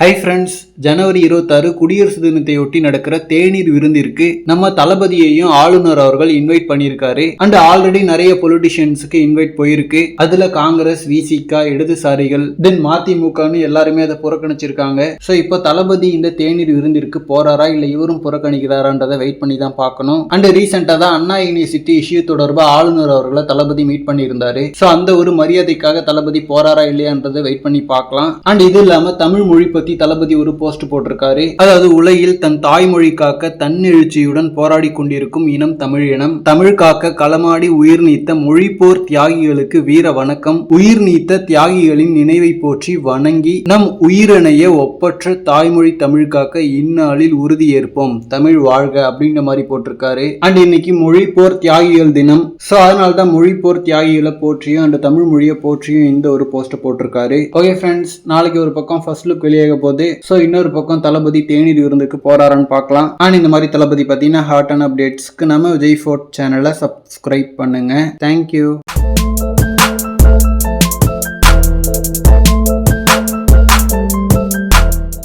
Hi friends ஜனவரி இருபத்தாறு குடியரசு தினத்தையொட்டி நடக்கிற தேநீர் விருந்திற்கு நம்ம தளபதியையும் ஆளுநர் அவர்கள் இன்வைட் பண்ணியிருக்காரு. அண்ட் ஆல்ரெடி நிறைய பொலிட்டிஷியன்ஸுக்கு இன்வைட் போயிருக்கு. அதுல காங்கிரஸ் விசிகா இடதுசாரிகள் தென் மதிமுகன்னு எல்லாருமே அதை புறக்கணிச்சிருக்காங்க. ஸோ இப்போ தளபதி இந்த தேநீர் விருந்திற்கு போறாரா இல்ல இவரும் புறக்கணிக்கிறாரான்றதை வெயிட் பண்ணி தான் பார்க்கணும். அண்ட் ரீசெண்டாக தான் அண்ணா யூனிவர்சிட்டி இஷ்யூ தொடர்பாக ஆளுநர் அவர்களை தளபதி மீட் பண்ணியிருந்தாரு. ஸோ அந்த ஒரு மரியாதைக்காக தளபதி போறாரா இல்லையான்றதை வெயிட் பண்ணி பார்க்கலாம். அண்ட் இது இல்லாம தமிழ் மொழி பத்தி தளபதி ஒரு போஸ்ட் போட்டிருக்காரு. அதாவது உலகில் தன் தாய்மொழி காக்க தன்னெழுச்சியுடன் போராடி கொண்டிருக்கும் இனம் தமிழ் இனம் தமிழ் காக்க களமாடி உயிர் நீத்த மொழிப்போர் தியாகிகளுக்கு வீர வணக்கம். உயிர் நீத்த தியாகிகளின் நினைவை போற்றி வணங்கி நம் உயிரணைய ஒப்பற்ற தாய்மொழி தமிழ் காக்க இந்நாளில் உறுதி ஏற்போம். தமிழ் வாழ்க அப்படின்ற மாதிரி போட்டிருக்காரு. அண்ட் இன்னைக்கு மொழிப்போர் தியாகிகள் தினம். ஸோ அதனால தான் மொழிப்போர் தியாகிகளை போற்றியும் அண்ட் தமிழ் மொழியை போற்றியும் இந்த ஒரு போஸ்ட் போட்டிருக்காரு. ஓகே ஃப்ரெண்ட்ஸ் நாளைக்கு ஒரு பக்கம் ஃபர்ஸ்ட் லுக் வெளியாக போகுது. ஸோ இன்னொரு பக்கம் தளபதி தேநீர் விருந்துக்கு போறாரான்னு பார்க்கலாம். அண்ட் இந்த மாதிரி தளபதி பார்த்தீங்கன்னா ஹாட் அண்ட் அப்டேட்ஸ்க்கு நம்ம விஜய் ஃபோர்ட் சேனலை சப்ஸ்கிரைப் பண்ணுங்க. Thank you